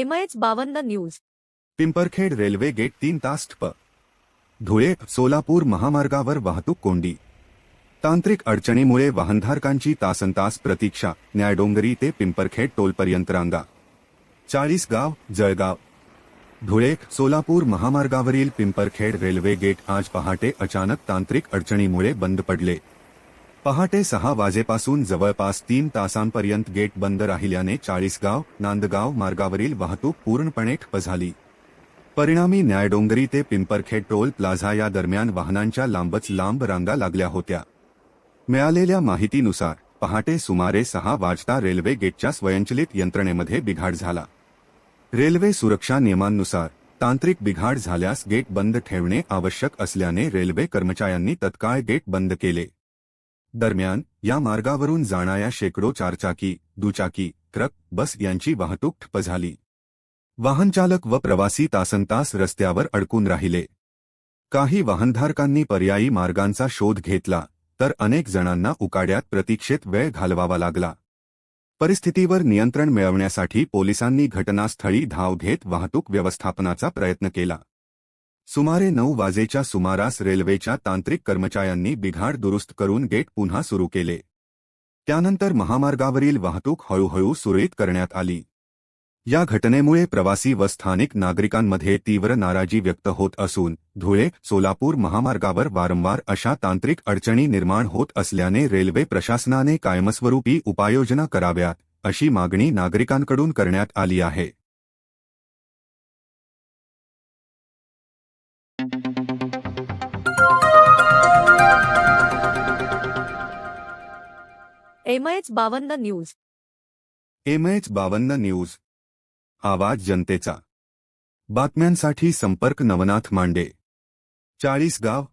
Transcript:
MH बावन्न news. Pimparkhed railway gate तीन तास ठप धुळे सोलापूर महामार्गावर वाहतूक कोंडी. तांत्रिक अडचणीमुळे वाहनधारकांची तासनतास प्रतीक्षा न्यायडोंगरी ते पिंपरखेड टोलपर्यंत रांगा चाळीसगाव जळगाव. धुळे सोलापूर महामार्गावरील पिंपरखेड रेल्वे गेट आज पहाटे अचानक तांत्रिक अडचणीमुळे बंद पडले. पहाटे सहा वाजेपासून जवळपास तीन तासांपर्यंत गेट बंद राहिल्याने चाळीसगाव नांदगाव मार्गावरील वाहतूक पूर्णपणे ठप्प झाली. परिणामी न्यायडोंगरी ते पिंपरखेड टोल प्लाझा या दरम्यान वाहनांच्या लांबच लांब रांगा लागल्या होत्या. मिळालेल्या माहितीनुसार पहाटे सुमारे सहा वाजता रेल्वे गेटच्या स्वयंचलित यंत्रणेमध्ये बिघाड झाला. रेल्वे सुरक्षा नियमांनुसार तांत्रिक बिघाड झाल्यास गेट बंद ठेवणे आवश्यक असल्याने रेल्वे कर्मचाऱ्यांनी तत्काळ गेट बंद केले. दरम्यान या मार्गावरून जाणाऱ्या शेकडो चारचाकी दुचाकी ट्रक बस यांची वाहतूक ठप्प झाली. वाहनचालक व प्रवासी तासनतास रस्त्यावर अडकून राहिले. काही वाहनधारकांनी पर्यायी मार्गांचा शोध घेतला तर अनेक जणांना उकाड्यात प्रतीक्षेत वेळ घालवावा लागला. परिस्थितीवर नियंत्रण मिळवण्यासाठी पोलिसांनी घटनास्थळी धाव घेत वाहतूक व्यवस्थापनाचा प्रयत्न केला. सुमारे नऊ वाजेच्या सुमारास रेल्वेच्या तांत्रिक कर्मचाऱ्यांनी बिघाड दुरुस्त करून गेट पुन्हा सुरू केले. त्यानंतर महामार्गावरील वाहतूक हळूहळू सुरळीत करण्यात आली. या घटनेमुळे प्रवासी व स्थानिक नागरिकांमध्ये तीव्र नाराजी व्यक्त होत असून धुळे सोलापूर महामार्गावर वारंवार अशा तांत्रिक अडचणी निर्माण होत असल्याने रेल्वे प्रशासनाने कायमस्वरूपी उपाययोजना कराव्यात अशी मागणी नागरिकांकडून करण्यात आली आहे. एमएच बावन्न न्यूज. एमएच बावन्न न्यूज. आवाज जनतेचा. बातम्यांसाठी संपर्क नवनाथ मांडे. चाळीसगाव